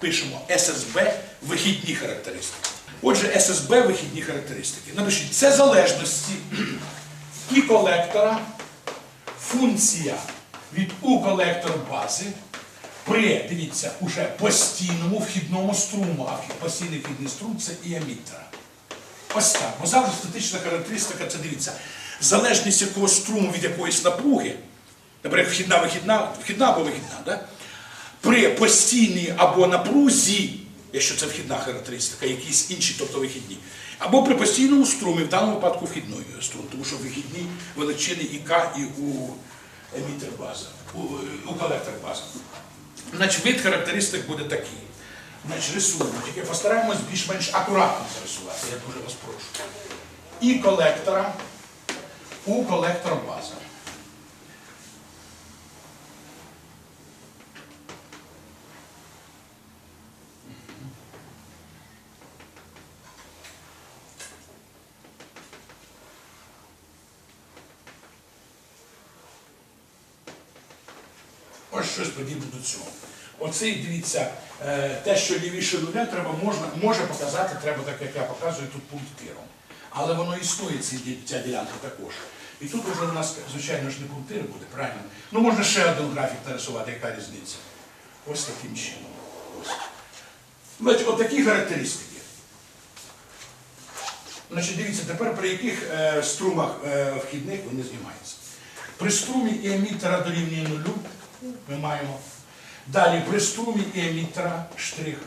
пишемо SSB вихідні характеристики. Отже, SSB вихідні характеристики. Напишіть, це залежності і колектора, функція від у колектор бази при, дивіться, уже постійному вхідному струму, а постійний вхідний струм це і емітера. Ось так. Бо завжди статична характеристика це дивіться, залежність якогось струму від якоїсь напруги, наприклад, вхідна, вихідна, вхідна або вихідна, да? При постійній або напрузі, якщо це вхідна характеристика, якісь інші, тобто вихідні, або при постійному струмі, в даному випадку вхідної струм, тому що вихідні величини і К, і у емітер база, у, у колектор база. Значить, вид характеристик буде такий. Значить, рисуємо. Тільки постараємось більш-менш акуратно зарисувати, я дуже вас прошу. І колектора, у колектор база. Ось щось подібне до цього. Оцей, дивіться, е, те, що лівіше нуля, треба, можна, може показати, треба так, як я показую, тут пунктиром. Але воно існує, ця ділянка також. І тут вже у нас, звичайно ж, не пунктир буде, правильно? Ну, можна ще один графік нарисувати, яка різниця. Ось таким чином. Ось. Значить, отакі характеристики. Значить, дивіться, тепер при яких е, струмах е, вхідних вони знімаються. При струмі і емітера дорівнює нулю ми маємо. Далі при струмі і емітера штрих.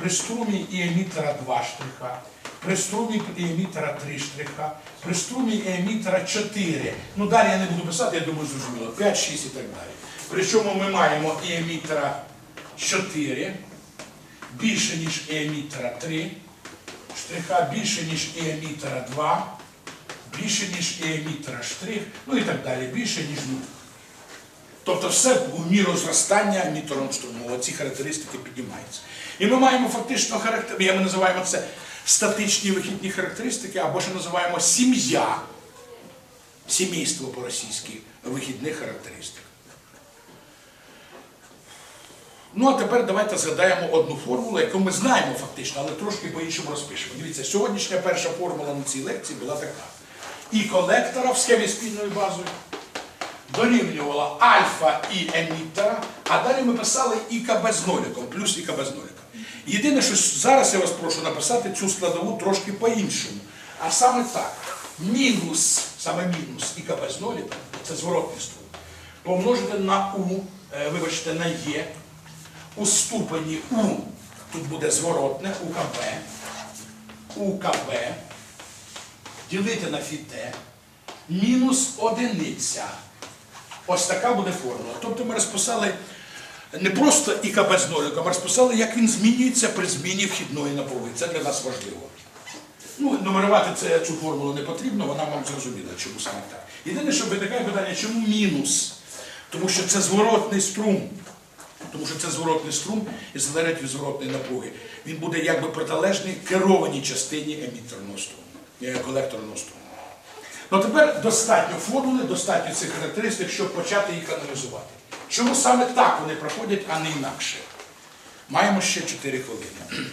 При струмі і емітера 2 штриха. При струмі і емітера 3 штриха. При струмі і емітера 4. Ну далі я не буду писати, я думаю, зрозуміло. 5, 6 і так далі. Причому ми маємо і емітера 4 більше, ніж і емітера 3 штриха більше, ніж і емітера 2, більше, ніж і штрих, ну і так далі, більше, ніж 0. Тобто все в міру зростання емітером струму, оці характеристики піднімаються. І ми маємо фактично характер, ми називаємо це статичні вихідні характеристики, або ще називаємо сім'я, сімейство по-російськи вихідних характеристик. Ну, а тепер давайте згадаємо одну формулу, яку ми знаємо фактично, але трошки по-іншому розпишемо. Дивіться, сьогоднішня перша формула на цій лекції була така. І колектора в схемі спільною базою дорівнювала альфа і емітера, а далі ми писали ІКБ з ноликом, плюс ІКБ з ноликом. Єдине, що зараз я вас прошу написати цю складову трошки по-іншому. А саме так, мінус, саме мінус ІКБ з ноликом, це зворотний струм, помножити на У, е, вибачте, на Є, у ступені У, тут буде зворотне УКБ, УКБ, ділити на фіте, мінус одиниця. Ось така буде формула. Тобто ми розписали не просто ІКБ з ноликом, а розписали, як він змінюється при зміні вхідної напруги. Це для нас важливо. Ну, нумерувати цю формулу не потрібно, вона вам зрозуміла, чому саме так. Єдине, що виникає питання, чому мінус? Тому що це зворотний струм. Тому що це зворотний струм і залежить від зворотної напруги. Він буде якби протилежний керованій частині емітерного струму, е, колекторного струму. Ну тепер достатньо формули, достатньо цих характеристик, щоб почати їх аналізувати. Чому саме так вони проходять, а не інакше? Маємо ще 4 хвилини.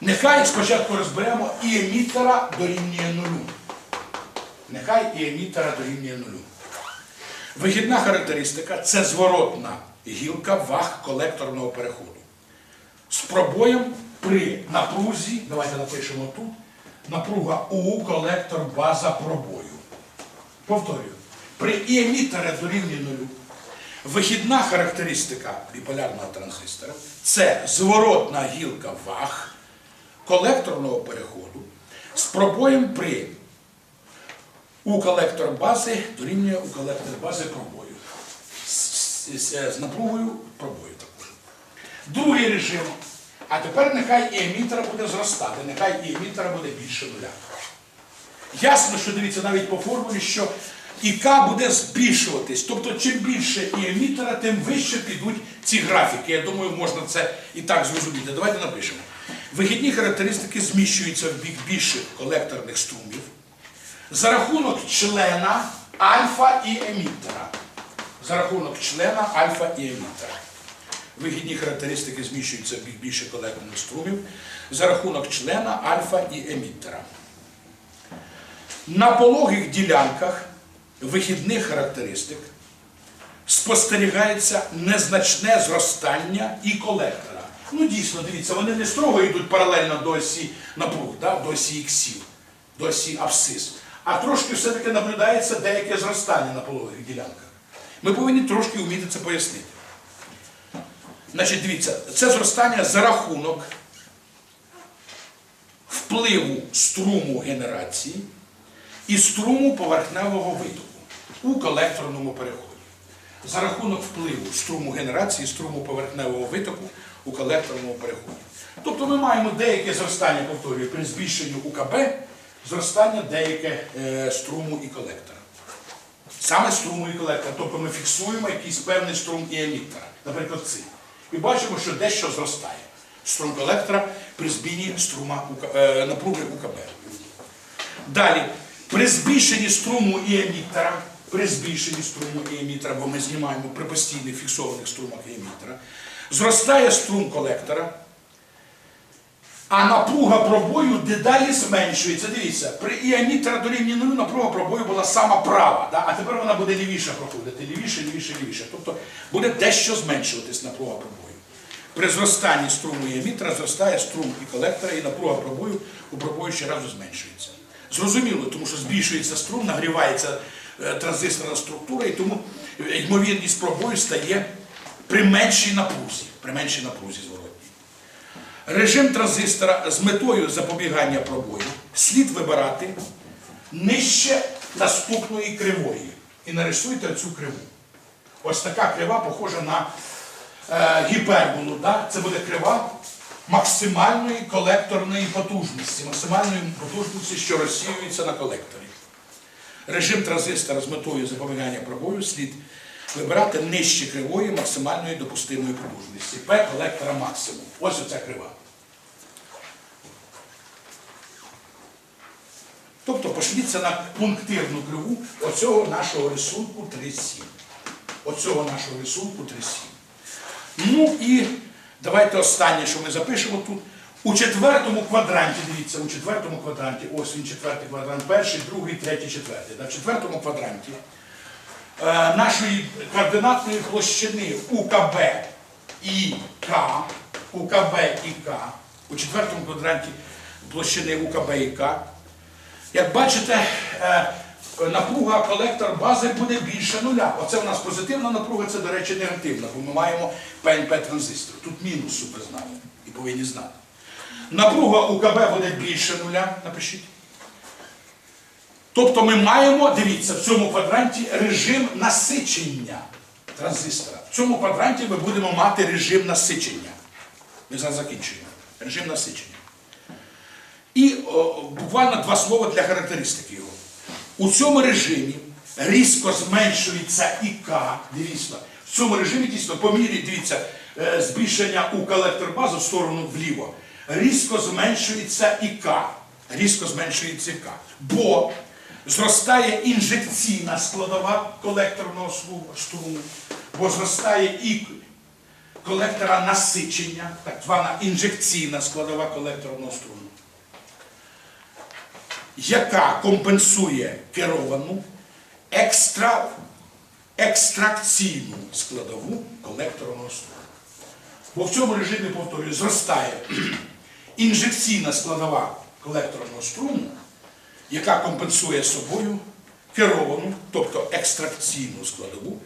Нехай спочатку розберемо і емітера дорівнює нулю. Нехай і емітера дорівнює нулю. Вихідна характеристика це зворотна гілка ваг колекторного переходу. З пробоєм при напрузі, давайте напишемо тут, напруга У колектор база пробою. Повторюю, при і емітера дорівнює нулю. Вихідна характеристика біполярного транзистора це зворотна гілка ваг колекторного переходу з пробоєм при у колектор бази дорівнює у колектор бази пробою. З напругою пробою також. Другий режим. А тепер нехай і емітера буде зростати, нехай і емітера буде більше нуля. Ясно, що дивіться навіть по формулі, що ІК буде збільшуватись. Тобто, чим більше і емітера, тим вище підуть ці графіки. Я думаю, можна це і так зрозуміти. Давайте напишемо. Вихідні характеристики зміщуються в бік більших колекторних струмів за рахунок члена альфа і емітера. За рахунок члена альфа і емітера. Вихідні характеристики зміщуються в бік більше колекторних струмів за рахунок члена альфа і емітера. На пологих ділянках вихідних характеристик спостерігається незначне зростання і колектора. Ну дійсно, дивіться, вони не строго йдуть паралельно до осі напруг, да, до осі іксів, до осі абсцис. А трошки все-таки наблюдається деяке зростання на пологих ділянках. Ми повинні трошки вміти це пояснити. Значить, дивіться, це зростання за рахунок впливу струму генерації і струму поверхневого витоку у колекторному переході. За рахунок впливу струму генерації, струму поверхневого витоку у колекторному переході. Тобто ми маємо деяке зростання, повторюю, при збільшенні УКБ, зростання деяке е, струму і колектора. Саме струму і колектора. Тобто ми фіксуємо якийсь певний струм і емітера, наприклад, цей. І бачимо, що дещо зростає. Струм колектора при збійні струма е, напруги УКБ. Далі, при збільшенні струму і емітера, при збільшенні струму і емітера, бо ми знімаємо при постійних фіксованих струмах і емітера, зростає струм колектора, а напруга пробою дедалі зменшується. Дивіться, при іонітера дорівнює нулю напруга пробою була сама права, да? а тепер вона буде лівіше проходити, лівіше, лівіше, лівіше. Тобто буде дещо зменшуватись напруга пробою. При зростанні струму і емітера зростає струм і колектора, і напруга пробою у пробою ще разу зменшується. Зрозуміло, тому що збільшується струм, нагрівається е, транзисторна структура, і тому ймовірність пробою стає при меншій напрузі, при меншій напрузі зворотній. Режим транзистора з метою запобігання пробою слід вибирати нижче наступної кривої. І нарисуйте цю криву. Ось така крива похожа на е, гіперболу. Да? Це буде крива максимальної колекторної потужності, максимальної потужності, що розсіюється на колекторі. Режим транзистора з метою запобігання пробою слід вибирати нижче кривої максимальної допустимої потужності. П колектора максимум. Ось оця крива. Тобто пошліться на пунктирну криву оцього нашого рисунку 3,7. Оцього нашого рисунку 3,7. Ну і давайте останнє, що ми запишемо тут. У четвертому квадранті, дивіться, у четвертому квадранті, ось він четвертий квадрант, перший, другий, третій, четвертий. В четвертому квадранті нашої координатної площини УКБ і К, УКБ і К, у четвертому квадранті площини УКБ і К, як бачите, е, напруга колектор бази буде більше нуля. Оце у нас позитивна напруга, це, до речі, негативна, бо ми маємо ПНП транзистор. Тут мінус суперзнали і повинні знати. Напруга УКБ буде більше нуля, напишіть. Тобто ми маємо, дивіться, в цьому квадранті режим насичення транзистора. В цьому квадранті ми будемо мати режим насичення. Ми зараз закінчуємо. Режим насичення. І о, буквально два слова для характеристики його. У цьому режимі різко зменшується ІК, дивіться, в цьому режимі дійсно по мірі, дивіться, е, збільшення у колектор базу в сторону вліво, різко зменшується ІК. Різко зменшується ІК. Бо зростає інжекційна складова колекторного струму, бо зростає і колектора насичення, так звана інжекційна складова колекторного струму яка компенсує керовану екстра, екстракційну складову колекторного струму. Бо в цьому режимі, повторюю, зростає інжекційна складова колекторного струму, яка компенсує собою керовану, тобто екстракційну складову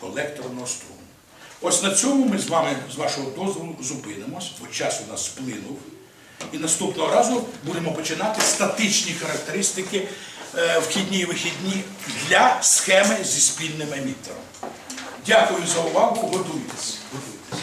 колекторного струму. Ось на цьому ми з вами, з вашого дозволу, зупинимось, бо час у нас сплинув. І наступного разу будемо починати статичні характеристики е, вхідні і вихідні для схеми зі спільним емітером. Дякую за увагу. Готуйтесь. Готуйтесь.